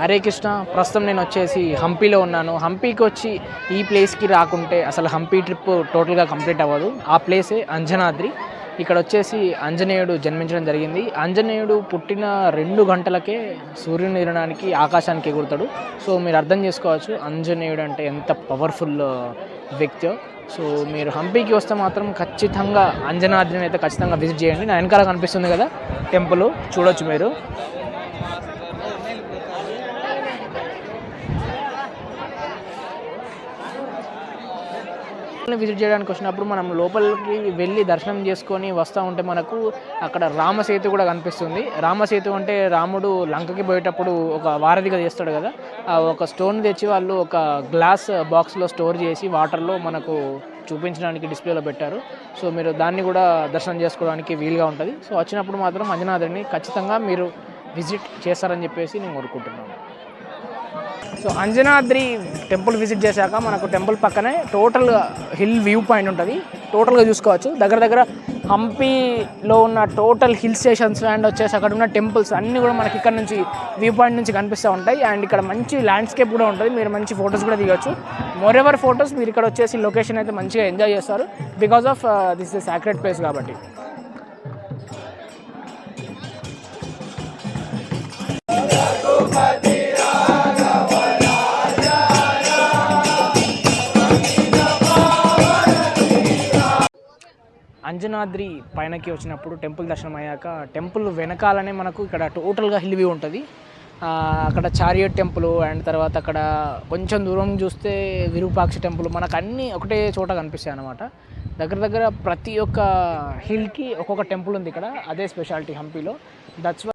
హరే కృష్ణ. ప్రస్తుతం నేను వచ్చేసి హంపీలో ఉన్నాను. హంపీకి వచ్చి ఈ ప్లేస్కి రాకుంటే అసలు హంపీ ట్రిప్ టోటల్గా కంప్లీట్ అవ్వదు. ఆ ప్లేసే అంజనాద్రి. ఇక్కడ వచ్చేసి ఆంజనేయుడు జన్మించడం జరిగింది. ఆంజనేయుడు పుట్టిన రెండు గంటలకే సూర్యుని ఎగరడానికి ఆకాశానికి ఎగురుతాడు. సో మీరు అర్థం చేసుకోవచ్చు ఆంజనేయుడు అంటే ఎంత పవర్ఫుల్ వ్యక్తి. సో మీరు హంపీకి వస్తే మాత్రం ఖచ్చితంగా అంజనాద్రిని అయితే ఖచ్చితంగా విజిట్ చేయండి. నా వెనకాల కనిపిస్తుంది కదా టెంపుల్ చూడొచ్చు మీరు. విజిట్ చేయడానికి వచ్చినప్పుడు మనం లోపలికి వెళ్ళి దర్శనం చేసుకొని వస్తూ ఉంటే మనకు అక్కడ రామసేతు కూడా కనిపిస్తుంది. రామసేతు అంటే రాముడు లంకకి పోయేటప్పుడు ఒక వారధిగా చేస్తాడు కదా. ఆ ఒక స్టోన్ తెచ్చి వాళ్ళు ఒక గ్లాస్ బాక్స్లో స్టోర్ చేసి వాటర్లో మనకు చూపించడానికి డిస్ప్లేలో పెట్టారు. సో మీరు దాన్ని కూడా దర్శనం చేసుకోవడానికి వీలుగా ఉంటుంది. సో వచ్చినప్పుడు మాత్రం అంజనాద్రిని ఖచ్చితంగా మీరు విజిట్ చేస్తారని చెప్పేసి నేను కోరుకుంటున్నాను. సో అంజనాద్రి టెంపుల్ విజిట్ చేశాక మనకు టెంపుల్ పక్కనే టోటల్ హిల్ వ్యూ పాయింట్ ఉంటుంది. టోటల్గా చూసుకోవచ్చు. దగ్గర దగ్గర హంపీలో ఉన్న టోటల్ హిల్ స్టేషన్స్ అండ్ వచ్చేసి అక్కడ ఉన్న టెంపుల్స్ అన్నీ కూడా మనకి ఇక్కడ నుంచి వ్యూ పాయింట్ నుంచి కనిపిస్తూ ఉంటాయి. అండ్ ఇక్కడ మంచి ల్యాండ్స్కేప్ కూడా ఉంటుంది. మీరు మంచి ఫొటోస్ కూడా దిగొచ్చు. మోర్ ఎవర్ ఫొటోస్ మీరు ఇక్కడ వచ్చేసి లొకేషన్ అయితే మంచిగా ఎంజాయ్ చేస్తారు. Because of this is sacred place కాబట్టి. అంజనాద్రి పైనకి వచ్చినప్పుడు టెంపుల్ దర్శనం అయ్యాక టెంపుల్ వెనకాలనే మనకు ఇక్కడ టోటల్గా హిల్ వ్యూ ఉంటుంది. ఆ, అక్కడ చారియట్ టెంపుల్ అండ్ తర్వాత అక్కడ కొంచెం దూరం చూస్తే విరూపాక్ష టెంపుల్ మనకు అన్నీ ఒకటే చోట కనిపిస్తాయి అన్నమాట. దగ్గర దగ్గర ప్రతి ఒక్క హిల్కి ఒక్కొక్క టెంపుల్ ఉంది ఇక్కడ అదే స్పెషాలిటీ హంపీలో. దట్స్